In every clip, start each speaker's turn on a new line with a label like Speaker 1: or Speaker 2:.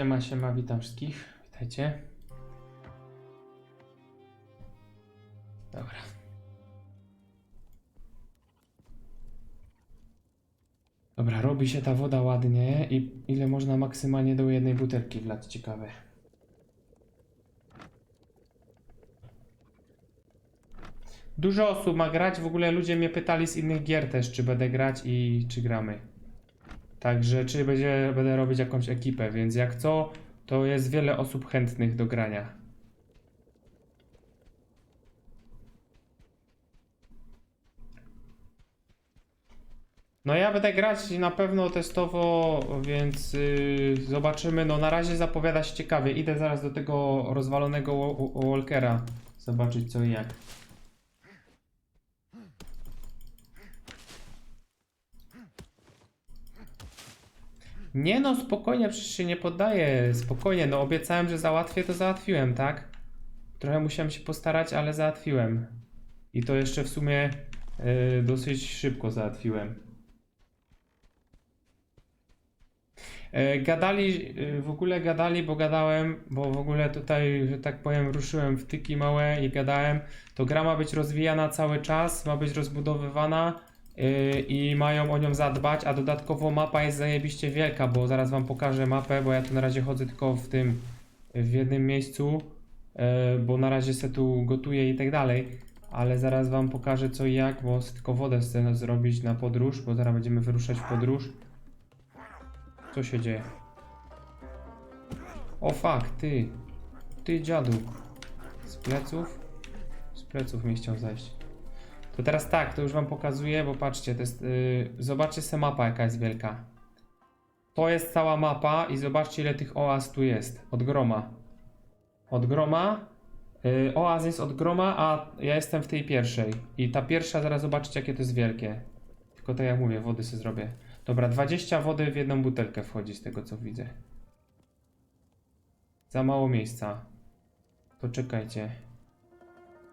Speaker 1: Siema, siema, witam wszystkich. Witajcie. Dobra. Dobra, robi się ta woda ładnie i ile można maksymalnie do jednej butelki wlać, ciekawe. Dużo osób ma grać, w ogóle ludzie mnie pytali z innych gier też, czy będę grać i czy gramy. Także czy będzie, będę robić jakąś ekipę, więc jak co, to jest wiele osób chętnych do grania. No ja będę grać na pewno testowo, więc yy, zobaczymy. No na razie zapowiada się ciekawie. Idę zaraz do tego rozwalonego wa- wa- Walkera zobaczyć co i jak. Nie no, spokojnie, przecież się nie poddaję. Spokojnie, no obiecałem, że załatwię, to załatwiłem, tak? Trochę musiałem się postarać, ale załatwiłem. I to jeszcze w sumie yy, dosyć szybko załatwiłem. Yy, gadali, yy, w ogóle gadali, bo gadałem, bo w ogóle tutaj, że tak powiem, ruszyłem w tyki małe i gadałem. To gra ma być rozwijana cały czas, ma być rozbudowywana. Yy, i mają o nią zadbać, a dodatkowo mapa jest zajebiście wielka, bo zaraz wam pokażę mapę, bo ja tu na razie chodzę tylko w tym, w jednym miejscu, yy, bo na razie se tu gotuję i tak dalej, ale zaraz wam pokażę co i jak, bo tylko wodę chcę zrobić na podróż, bo zaraz będziemy wyruszać w podróż. Co się dzieje? O fuck, ty, ty dziadu. Z pleców? Z pleców mi chciał zajść. To teraz tak, to już wam pokazuję, bo patrzcie, to jest, yy, zobaczcie se mapa jaka jest wielka. To jest cała mapa i zobaczcie ile tych oaz tu jest. Od groma. Od groma. Yy, oaz jest od groma, a ja jestem w tej pierwszej. I ta pierwsza, zaraz zobaczycie jakie to jest wielkie. Tylko tak jak mówię, wody sobie zrobię. Dobra, 20 wody w jedną butelkę wchodzi z tego co widzę. Za mało miejsca. To czekajcie.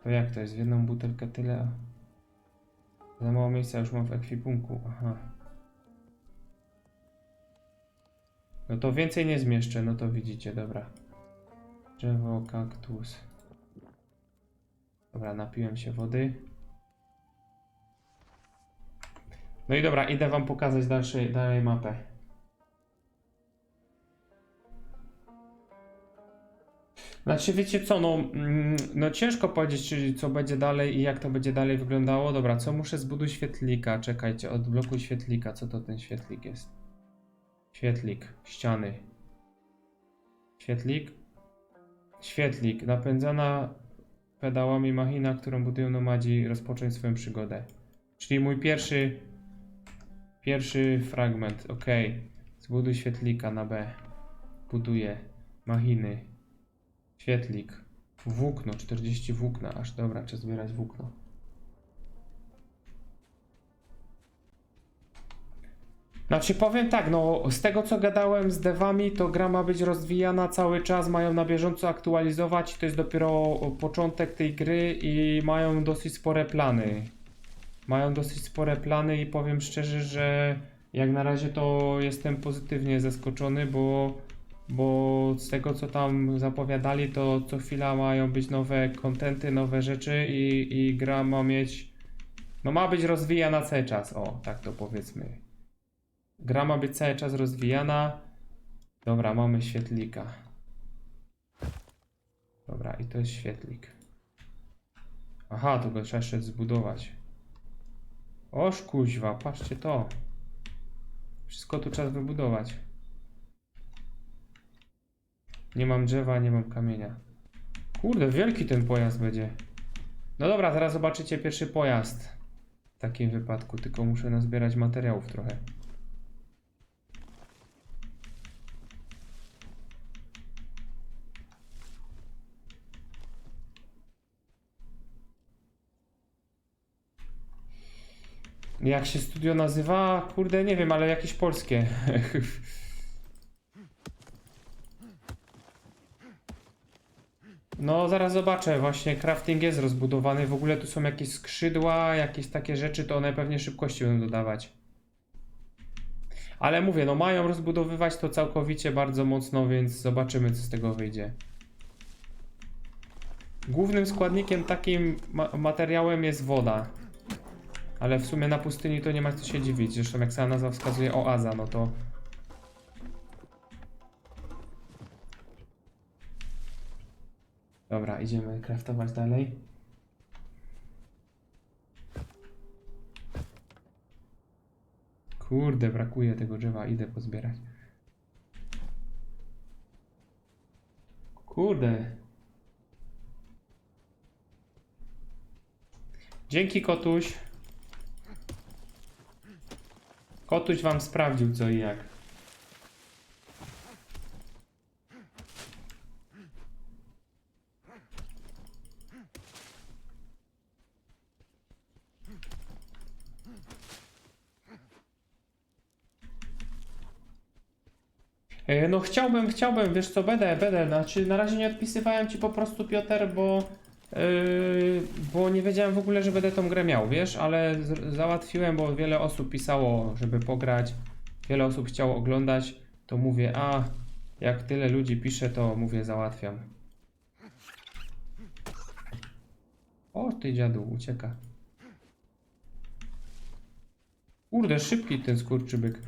Speaker 1: To jak to jest? W jedną butelkę tyle? Za mało miejsca już mam w ekwipunku. Aha. No to więcej nie zmieszczę, no to widzicie, dobra. Drzewo, kaktus. Dobra, napiłem się wody. No i dobra, idę wam pokazać dalszej, dalej mapę. Znaczy, wiecie co, no, mm, no ciężko powiedzieć, co będzie dalej i jak to będzie dalej wyglądało. Dobra, co muszę zbuduj świetlika? Czekajcie, odblokuj świetlika. Co to ten świetlik jest? Świetlik, ściany. Świetlik? Świetlik, napędzana pedałami machina, którą budują nomadzi, rozpocząć swoją przygodę. Czyli mój pierwszy, pierwszy fragment, ok. Zbuduj świetlika na B. Buduję machiny. Świetlik. Włókno, 40 włókna, aż dobra, trzeba zbierać włókno. Znaczy powiem tak, no z tego co gadałem z devami, to gra ma być rozwijana cały czas, mają na bieżąco aktualizować, to jest dopiero początek tej gry i mają dosyć spore plany. Mają dosyć spore plany i powiem szczerze, że jak na razie to jestem pozytywnie zaskoczony, bo bo z tego co tam zapowiadali, to co chwila mają być nowe kontenty, nowe rzeczy i, i gra ma mieć. No ma być rozwijana cały czas, o tak to powiedzmy. Gra ma być cały czas rozwijana. Dobra, mamy świetlika. Dobra, i to jest świetlik. Aha, to go trzeba jeszcze zbudować. Oż kuźwa, patrzcie to. Wszystko tu trzeba wybudować. Nie mam drzewa, nie mam kamienia. Kurde, wielki ten pojazd będzie. No dobra, zaraz zobaczycie pierwszy pojazd. W takim wypadku, tylko muszę nazbierać materiałów trochę. Jak się studio nazywa? Kurde, nie wiem, ale jakieś polskie. No, zaraz zobaczę. Właśnie crafting jest rozbudowany. W ogóle tu są jakieś skrzydła, jakieś takie rzeczy, to one pewnie szybkości będą dodawać. Ale mówię, no mają rozbudowywać to całkowicie bardzo mocno, więc zobaczymy co z tego wyjdzie. Głównym składnikiem takim ma materiałem jest woda. Ale w sumie na pustyni to nie ma co się dziwić. Zresztą jak sama nazwa wskazuje oaza, no to... Dobra, idziemy craftować dalej. Kurde, brakuje tego drzewa, idę pozbierać. Kurde. Dzięki kotuś. Kotuś wam sprawdził co i jak. No chciałbym, chciałbym, wiesz co, będę, będę, znaczy na razie nie odpisywałem ci po prostu Piotr, bo yy, bo nie wiedziałem w ogóle, że będę tą grę miał, wiesz, ale załatwiłem, bo wiele osób pisało, żeby pograć, wiele osób chciało oglądać, to mówię, a jak tyle ludzi pisze, to mówię, załatwiam. O, ty dziadu, ucieka. Kurde, szybki ten skurczybyk.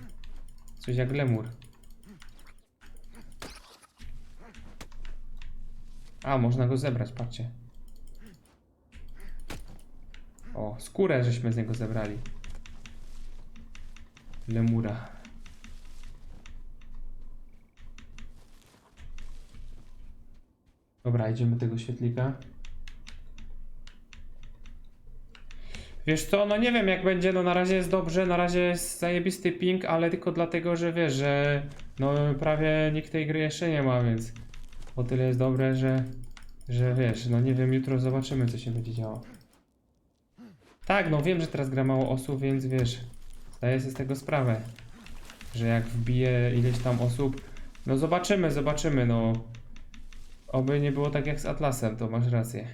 Speaker 1: Coś jak lemur. A, można go zebrać, patrzcie. O, skórę żeśmy z niego zebrali. Lemura. Dobra, idziemy tego świetlika. Wiesz co, no nie wiem jak będzie, no na razie jest dobrze, na razie jest zajebisty ping, ale tylko dlatego, że wiesz, że no prawie nikt tej gry jeszcze nie ma, więc o tyle jest dobre, że, że wiesz, no nie wiem, jutro zobaczymy co się będzie działo. Tak, no wiem, że teraz gra mało osób, więc wiesz, zdaję sobie z tego sprawę, że jak wbije ileś tam osób, no zobaczymy, zobaczymy, no. Oby nie było tak jak z Atlasem, to masz rację.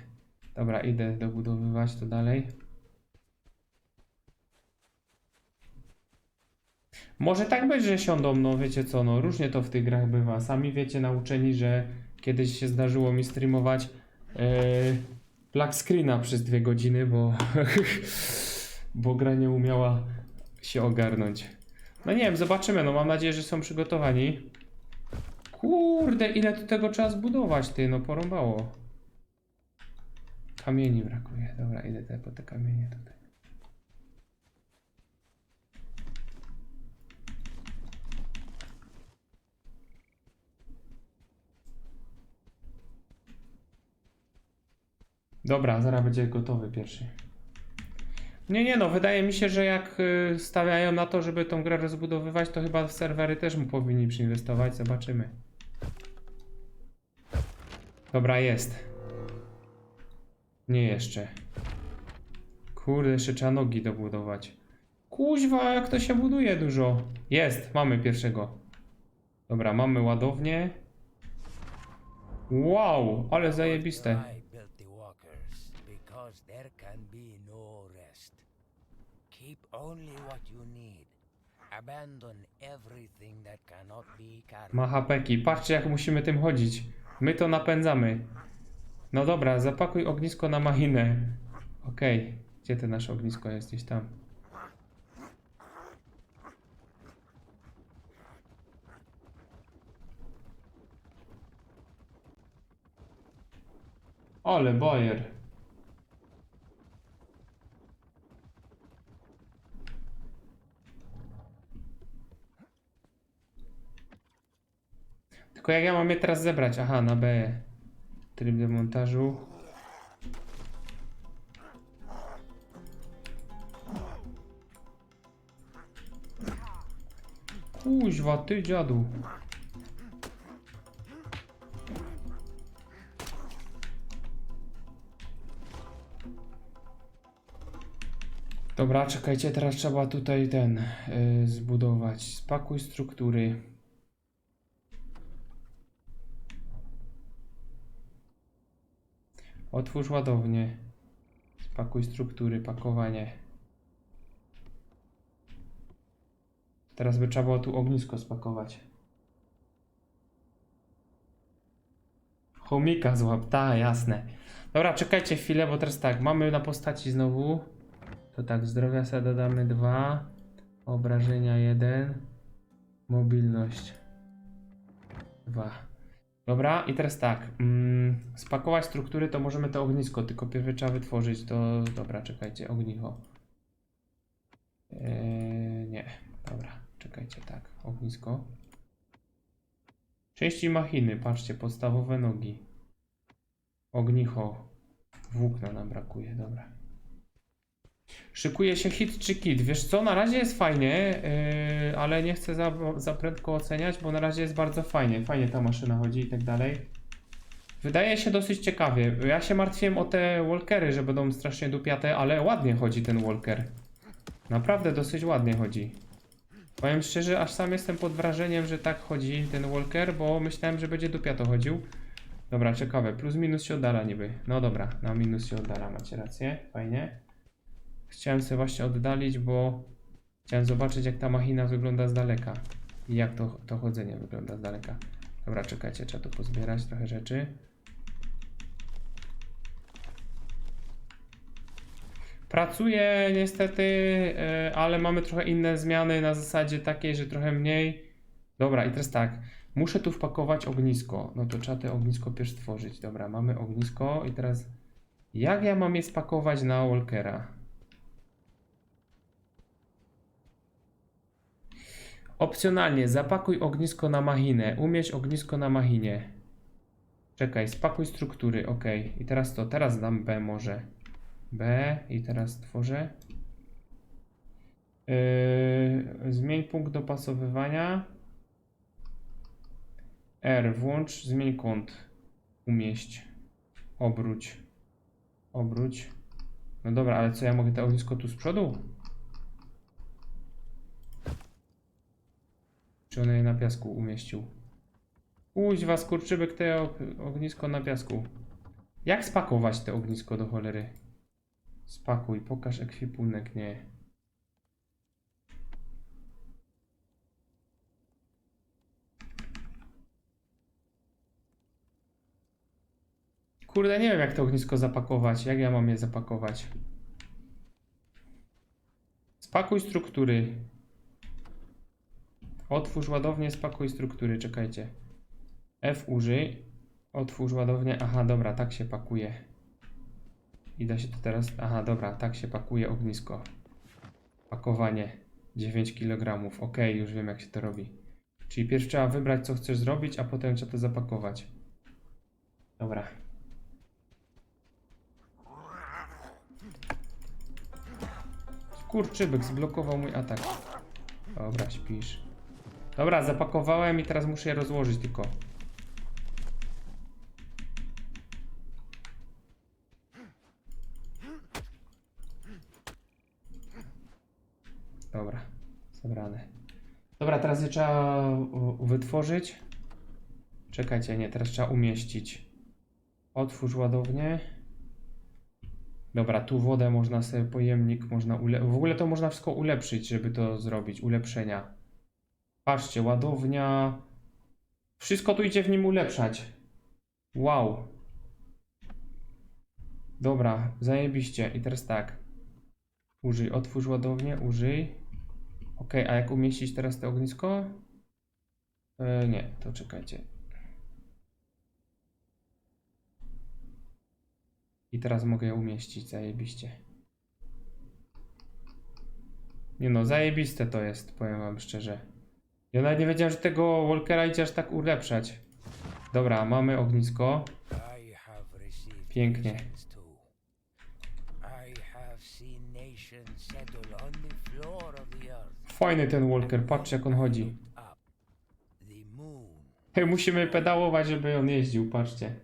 Speaker 1: Dobra, idę dobudowywać to dalej. Może tak być, że siądą, no wiecie co, no różnie to w tych grach bywa. Sami wiecie, nauczeni, że kiedyś się zdarzyło mi streamować yy, black screena przez dwie godziny, bo, bo gra nie umiała się ogarnąć. No nie wiem, zobaczymy, no mam nadzieję, że są przygotowani. Kurde, ile tu tego trzeba zbudować, ty, no porąbało. Kamieni brakuje. Dobra, idę te, po te kamienie tutaj. Dobra, zaraz będzie gotowy pierwszy. Nie, nie, no wydaje mi się, że jak y, stawiają na to, żeby tą grę rozbudowywać, to chyba serwery też mu powinni przyinwestować, zobaczymy. Dobra, jest. Nie jeszcze. Kurde, jeszcze trzeba nogi dobudować. Kuźwa, jak to się buduje dużo. Jest, mamy pierwszego. Dobra, mamy ładownię. Wow, ale zajebiste.
Speaker 2: There can be no rest. Keep only what you need. Abandon everything that cannot be carried.
Speaker 1: Patrzcie, jak musimy tym chodzić. My to napędzamy. No dobra, zapakuj ognisko na machinę. Okej. Gdzie to nasze ognisko jest? Gdzieś tam. Ale bajer. Tylko jak ja mam je teraz zebrać? Aha, na B. Tryb demontażu. Kuźwa, ty dziadu. Dobra, czekajcie, teraz trzeba tutaj ten y, zbudować. Spakuj struktury. Otwórz ładownię. Spakuj struktury, pakowanie. Teraz by trzeba było tu ognisko spakować. Chomika złap, ta, jasne. Dobra, czekajcie chwilę, bo teraz tak, mamy na postaci znowu. To tak, zdrowia sobie dodamy 2, obrażenia 1, mobilność 2. Dobra, i teraz tak, mm, spakować struktury to możemy to ognisko, tylko pierw trzeba wytworzyć to, dobra, czekajcie, ognicho. Eee, nie, dobra, czekajcie, tak, ognisko. Części machiny, patrzcie, podstawowe nogi. Ognicho. Włókna nam brakuje, dobra. Szykuje się hit czy kit. Wiesz co, na razie jest fajnie, yy, ale nie chcę za, za prędko oceniać, bo na razie jest bardzo fajnie. Fajnie ta maszyna chodzi i tak dalej. Wydaje się dosyć ciekawie. Ja się martwiłem o te walkery, że będą strasznie dupiate, ale ładnie chodzi ten walker. Naprawdę dosyć ładnie chodzi. Powiem szczerze, aż sam jestem pod wrażeniem, że tak chodzi ten walker, bo myślałem, że będzie dupiato chodził. Dobra, ciekawe. Plus minus się oddala niby. No dobra, na minus się oddala, macie rację. Fajnie. Chciałem sobie właśnie oddalić, bo chciałem zobaczyć, jak ta machina wygląda z daleka. I jak to, to chodzenie wygląda z daleka. Dobra, czekajcie, trzeba tu pozbierać trochę rzeczy. Pracuję niestety, e, ale mamy trochę inne zmiany na zasadzie takiej, że trochę mniej. Dobra, i teraz tak. Muszę tu wpakować ognisko. No to trzeba te ognisko pierw stworzyć. Dobra, mamy ognisko i teraz jak ja mam je spakować na Walkera? Opcjonalnie zapakuj ognisko na machinę. Umieść ognisko na machinie. Czekaj, spakuj struktury. Ok. I teraz to, teraz dam B może. B i teraz tworzę. Yy, zmień punkt dopasowywania. R, włącz, zmień kąt. Umieść. Obróć. Obróć. No dobra, ale co ja mogę to ognisko tu z przodu? Czy on je na piasku umieścił? Kuźwa, skurczybek te og- ognisko na piasku. Jak spakować te ognisko do cholery? Spakuj, pokaż ekwipunek, nie. Kurde, nie wiem jak to ognisko zapakować. Jak ja mam je zapakować? Spakuj struktury. Otwórz ładownię, spakuj struktury, czekajcie. F użyj. Otwórz ładownię. Aha, dobra, tak się pakuje. I da się to teraz. Aha, dobra, tak się pakuje ognisko. Pakowanie 9 kg. Ok, już wiem jak się to robi. Czyli pierw trzeba wybrać, co chcesz zrobić, a potem trzeba to zapakować. Dobra. Kurczybyk zblokował mój atak. Dobra, śpisz. Dobra, zapakowałem i teraz muszę je rozłożyć tylko. Dobra, zebrane. Dobra, teraz je trzeba wytworzyć. Czekajcie, nie, teraz trzeba umieścić. Otwórz ładownię. Dobra, tu wodę można sobie, pojemnik można. W ogóle to można wszystko ulepszyć, żeby to zrobić, ulepszenia. Patrzcie, ładownia. Wszystko tu idzie w nim ulepszać. Wow. Dobra, zajebiście. I teraz tak. Użyj, otwórz ładownię, użyj. Ok, a jak umieścić teraz to ognisko? E, nie, to czekajcie. I teraz mogę je umieścić, zajebiście. Nie no, zajebiste to jest, powiem wam szczerze. Ja nawet nie wiedziałem, że tego Walkera idzie aż tak ulepszać. Dobra, mamy ognisko. Pięknie. Fajny ten Walker, patrz jak on chodzi. Musimy pedałować, żeby on jeździł, patrzcie.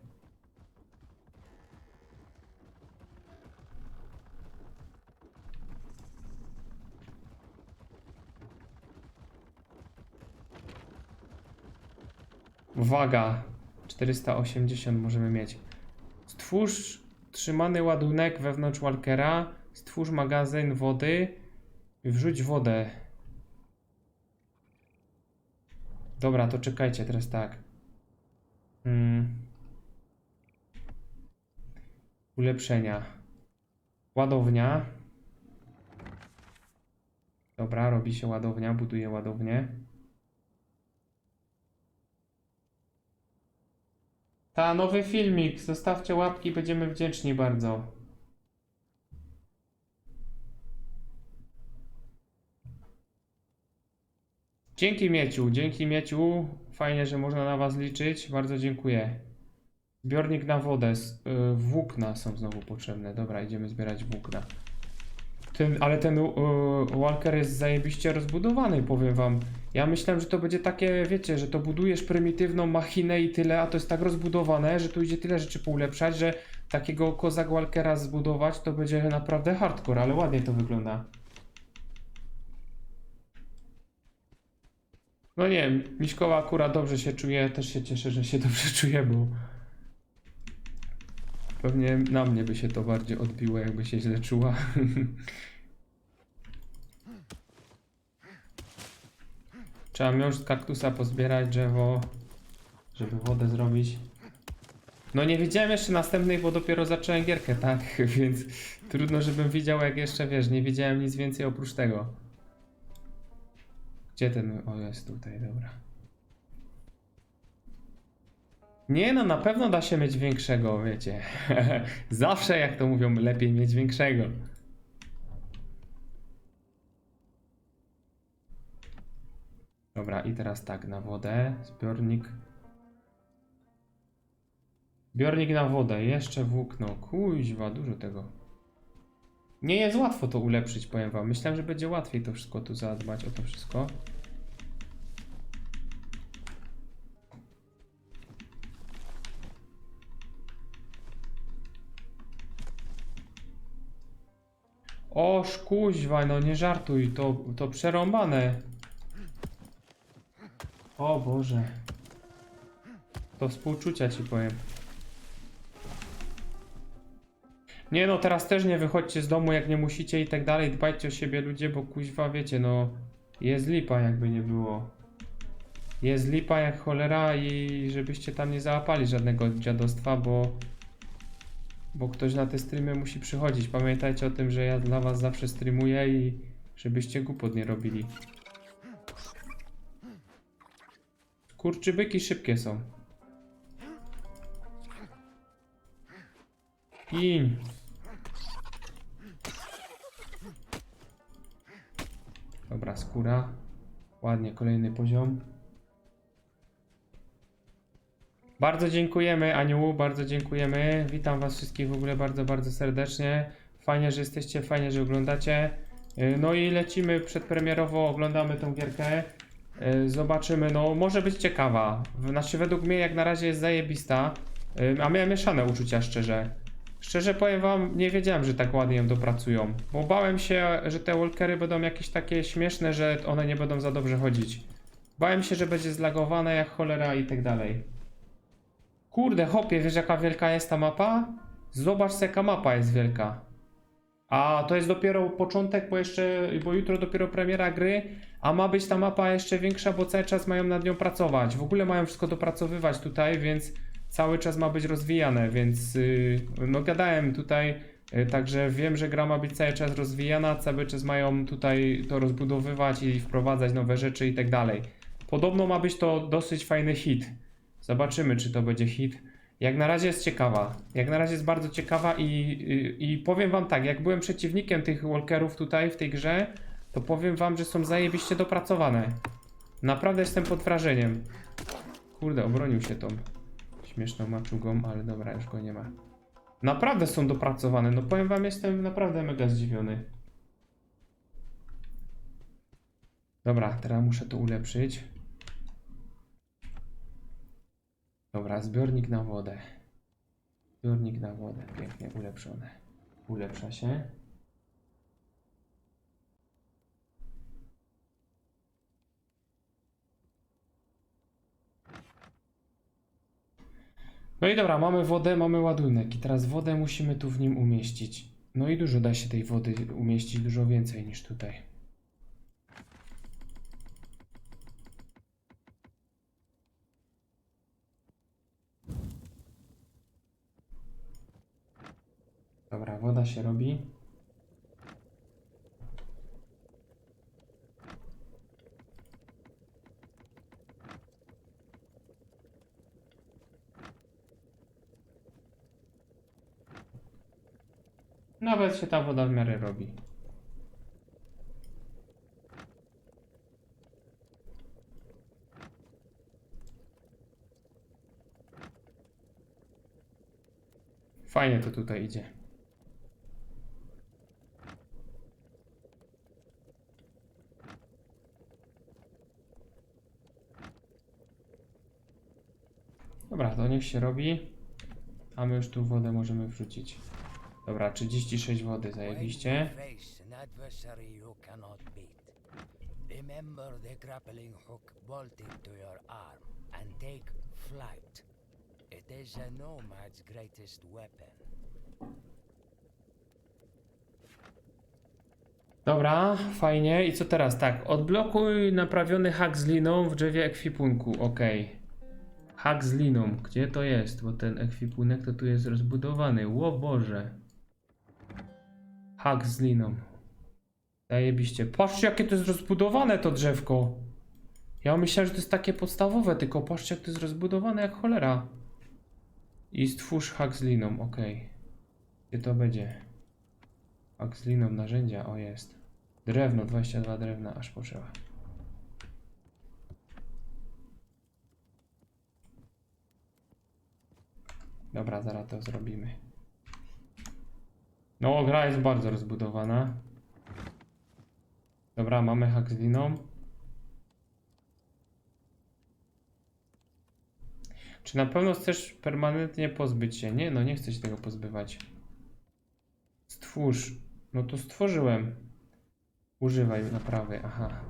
Speaker 1: Waga 480 możemy mieć. Stwórz trzymany ładunek wewnątrz walkera. Stwórz magazyn wody. Wrzuć wodę. Dobra, to czekajcie, teraz tak. Mm. Ulepszenia. Ładownia. Dobra, robi się ładownia, buduje ładownię. Ta, nowy filmik. Zostawcie łapki, będziemy wdzięczni bardzo. Dzięki Mieciu, dzięki Mieciu. Fajnie, że można na Was liczyć. Bardzo dziękuję. Zbiornik na wodę. y, Włókna są znowu potrzebne. Dobra, idziemy zbierać włókna. Ten, ale ten y, Walker jest zajebiście rozbudowany, powiem Wam. Ja myślałem, że to będzie takie, wiecie, że to budujesz prymitywną machinę i tyle, a to jest tak rozbudowane, że tu idzie tyle rzeczy poulepszać, że takiego kozak Walkera zbudować to będzie naprawdę hardcore, ale ładnie to wygląda. No nie wiem, Miśkowa akurat dobrze się czuje, też się cieszę, że się dobrze czuje, bo pewnie na mnie by się to bardziej odbiło, jakby się źle czuła. Trzeba miąższ z kaktusa pozbierać, drzewo, żeby wodę zrobić. No nie widziałem jeszcze następnej, bo dopiero zacząłem gierkę, tak? Więc trudno, żebym widział, jak jeszcze, wiesz, nie widziałem nic więcej oprócz tego. Gdzie ten... O, jest tutaj, dobra. Nie no, na pewno da się mieć większego, wiecie. Zawsze, jak to mówią, lepiej mieć większego. Dobra, i teraz tak, na wodę, zbiornik. Zbiornik na wodę, jeszcze włókno, kuźwa, dużo tego. Nie jest łatwo to ulepszyć, powiem wam. Myślałem, że będzie łatwiej to wszystko tu zadbać o to wszystko. O, szkuźwa, no nie żartuj, to, to przerąbane. O Boże. To współczucia ci powiem. Nie no, teraz też nie wychodźcie z domu jak nie musicie i tak dalej. Dbajcie o siebie ludzie, bo kuźwa wiecie, no jest lipa jakby nie było. Jest lipa jak cholera i żebyście tam nie załapali żadnego dziadostwa, bo bo ktoś na te streamy musi przychodzić. Pamiętajcie o tym, że ja dla was zawsze streamuję i żebyście głupot nie robili. Kurczybyki szybkie są. Gin. Dobra, skóra. Ładnie, kolejny poziom. Bardzo dziękujemy, Aniu, bardzo dziękujemy. Witam Was wszystkich w ogóle bardzo, bardzo serdecznie. Fajnie, że jesteście, fajnie, że oglądacie. Yy, No i lecimy przedpremierowo, oglądamy tą gierkę. Yy, Zobaczymy, no może być ciekawa. Znaczy według mnie jak na razie jest zajebista. Yy, A miałem mieszane uczucia szczerze. Szczerze powiem wam, nie wiedziałem, że tak ładnie ją dopracują. Bo bałem się, że te walkery będą jakieś takie śmieszne, że one nie będą za dobrze chodzić. Bałem się, że będzie zlagowane jak cholera i tak dalej. Kurde, hopie, wiesz jaka wielka jest ta mapa? Zobacz, jaka mapa jest wielka. A to jest dopiero początek, bo jeszcze, bo jutro dopiero premiera gry, a ma być ta mapa jeszcze większa, bo cały czas mają nad nią pracować. W ogóle mają wszystko dopracowywać tutaj, więc cały czas ma być rozwijane, więc yy, no gadałem tutaj, yy, także wiem, że gra ma być cały czas rozwijana, cały czas mają tutaj to rozbudowywać i wprowadzać nowe rzeczy i tak dalej. Podobno ma być to dosyć fajny hit. Zobaczymy, czy to będzie hit. Jak na razie jest ciekawa. Jak na razie jest bardzo ciekawa i, i, i powiem wam tak, jak byłem przeciwnikiem tych walkerów tutaj w tej grze, to powiem wam, że są zajebiście dopracowane. Naprawdę jestem pod wrażeniem. Kurde, obronił się tą śmieszną maczugą, ale dobra, już go nie ma. Naprawdę są dopracowane, no powiem wam, jestem naprawdę mega zdziwiony. Dobra, teraz muszę to ulepszyć. Zbiornik na wodę. Zbiornik na wodę, pięknie ulepszone. Ulepsza się. No i dobra, mamy wodę, mamy ładunek i teraz wodę musimy tu w nim umieścić. No i dużo da się tej wody umieścić, dużo więcej niż tutaj. Woda się robi. Nawet się ta woda w miarę robi. Fajnie to tutaj idzie. Dobra, to niech się robi. A my już tu wodę możemy wrzucić. Dobra, 36 wody, zajebiście.
Speaker 2: remember the grappling hook bolted to your arm and take flight. It is a nomad's greatest weapon.
Speaker 1: Dobra, fajnie. I co teraz? Tak, odblokuj naprawiony hak z liną w drzewie ekwipunku. Ok. Hak liną. Gdzie to jest? Bo ten ekwipunek to tu jest rozbudowany. Ło Boże. Liną. Zajebiście. Patrzcie, jakie to jest rozbudowane to drzewko. Ja myślałem, że to jest takie podstawowe, tylko patrzcie, jak to jest rozbudowane jak cholera. I stwórz liną. Ok. Gdzie to będzie? Liną narzędzia, o jest. Drewno, 22 drewna, aż potrzeba. Dobra, zaraz to zrobimy. No, gra jest bardzo rozbudowana. Dobra, mamy hak z liną. Czy na pewno chcesz permanentnie pozbyć się? Nie, no nie chcę się tego pozbywać. Stwórz. No to stworzyłem. Używaj naprawy, aha.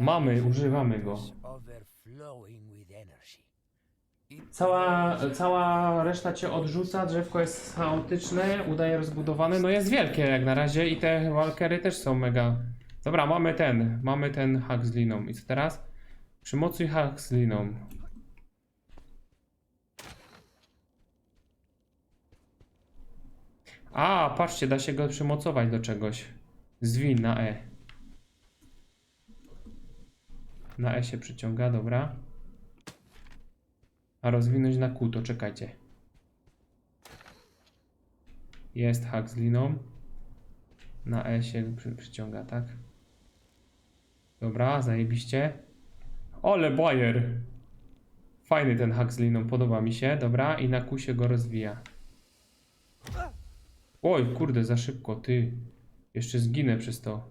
Speaker 1: Mamy, używamy go.
Speaker 2: is overflowing with energy. It
Speaker 1: Cała, cała reszta cię odrzuca, drzewko jest chaotyczne, udaje rozbudowane, no jest wielkie jak na razie i te walkery też są mega. Dobra, mamy ten, mamy ten hak z liną. I co teraz? Przymocuj hak z liną. A, patrzcie, da się go przymocować do czegoś. Zwin na E. Na E się przyciąga, dobra. A rozwinąć na Q, to czekajcie. Jest hak z liną. Na E się przy, przyciąga, tak? Dobra, zajebiście. Ole bajer! Fajny ten hak z liną, podoba mi się. Dobra, i na Q się go rozwija. Oj, kurde, za szybko, ty. Jeszcze zginę przez to.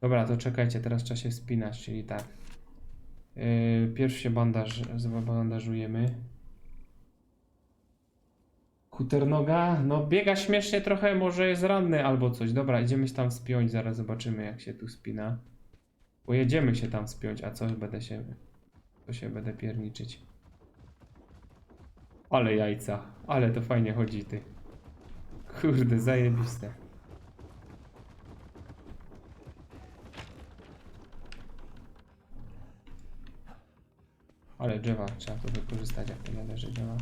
Speaker 1: Dobra, to czekajcie, teraz trzeba się spinać, czyli tak. Yy, pierw się bandaż, bandażujemy. Kuternoga, no biega śmiesznie trochę, może jest ranny albo coś. Dobra, idziemy się tam spiąć, zaraz zobaczymy jak się tu spina. Pojedziemy się tam spiąć, a co będę się... To się będę pierniczyć. Ale jajca, ale to fajnie chodzi ty. Kurde, zajebiste. Ale drzewa, trzeba to wykorzystać jak to należy drzewa.